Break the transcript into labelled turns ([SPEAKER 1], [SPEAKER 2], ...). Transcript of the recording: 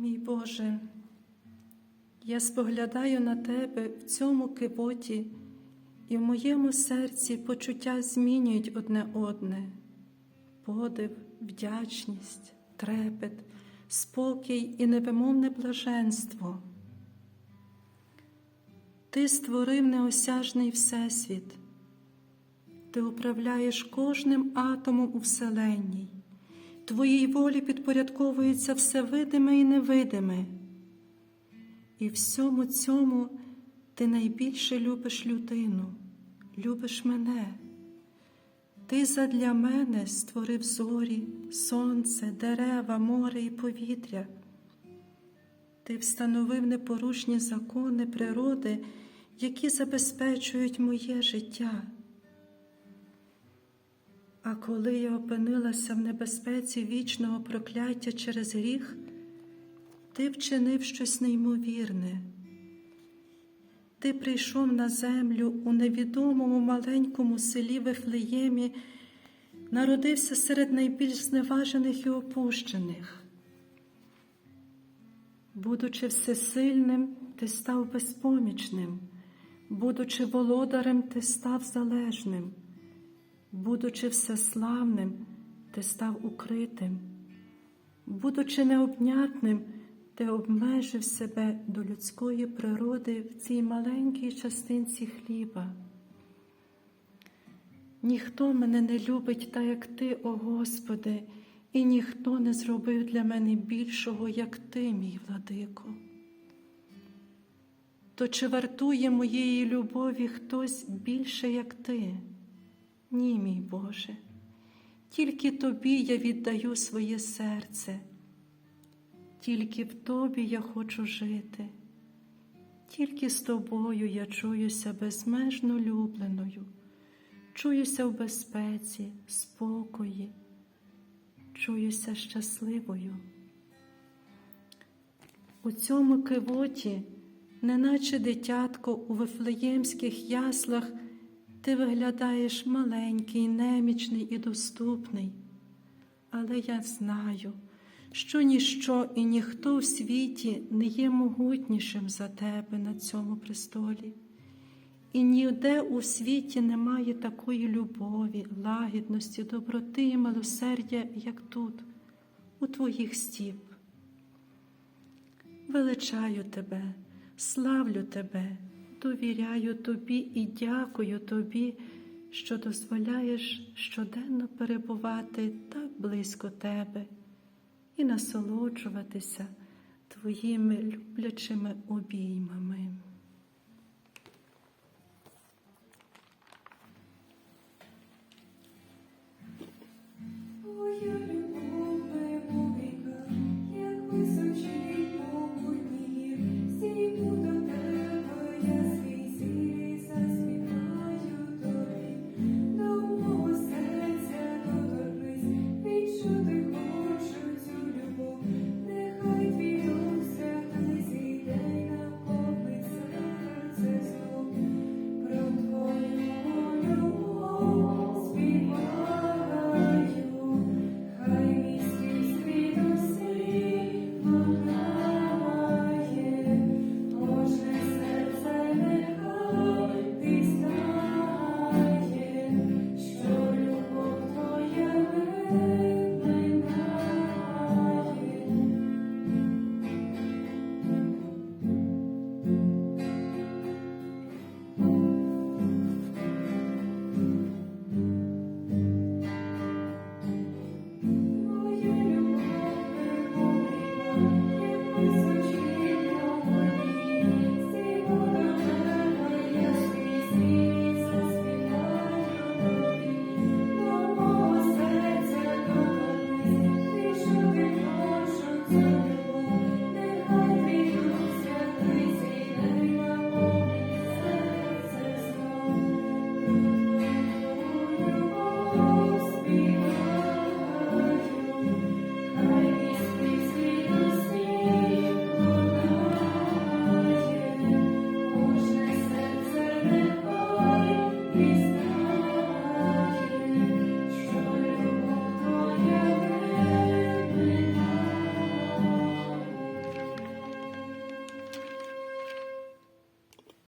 [SPEAKER 1] Мій Боже, я споглядаю на Тебе в цьому кивоті, і в моєму серці почуття змінюють одне одне, подив, вдячність, трепет, спокій і невимовне блаженство. Ти створив неосяжний Всесвіт, ти управляєш кожним атомом у Вселенній. Твоїй волі підпорядковується все видиме і невидиме. І всьому цьому ти найбільше любиш людину, любиш мене. Ти задля мене створив зорі, сонце, дерева, море і повітря. Ти встановив непорушні закони природи, які забезпечують моє життя. А коли я опинилася в небезпеці вічного прокляття через гріх, ти вчинив щось неймовірне. Ти прийшов на землю у невідомому маленькому селі Вифлеємі, народився серед найбільш зневажених і опущених. Будучи всесильним, ти став безпомічним, будучи володарем, ти став залежним. Будучи всеславним, ти став укритим, будучи необнятним, ти обмежив себе до людської природи в цій маленькій частинці хліба. Ніхто мене не любить так, як ти, о Господи, і ніхто не зробив для мене більшого, як ти, мій владико. То чи вартує моєї любові хтось більше, як ти? Ні, мій Боже, тільки Тобі я віддаю своє серце, тільки в Тобі я хочу жити, тільки з тобою я чуюся безмежно любленою, чуюся в безпеці, спокої, чуюся щасливою. У цьому кивоті, неначе дитятко у вифлеємських яслах. Ти виглядаєш маленький, немічний і доступний, але я знаю, що ніщо і ніхто в світі не є могутнішим за тебе на цьому престолі, і ніде у світі немає такої любові, лагідності, доброти і милосердя, як тут, у твоїх стіп. Величаю тебе, славлю тебе довіряю тобі і дякую тобі, що дозволяєш щоденно перебувати так близько тебе і насолоджуватися твоїми люблячими обіймами.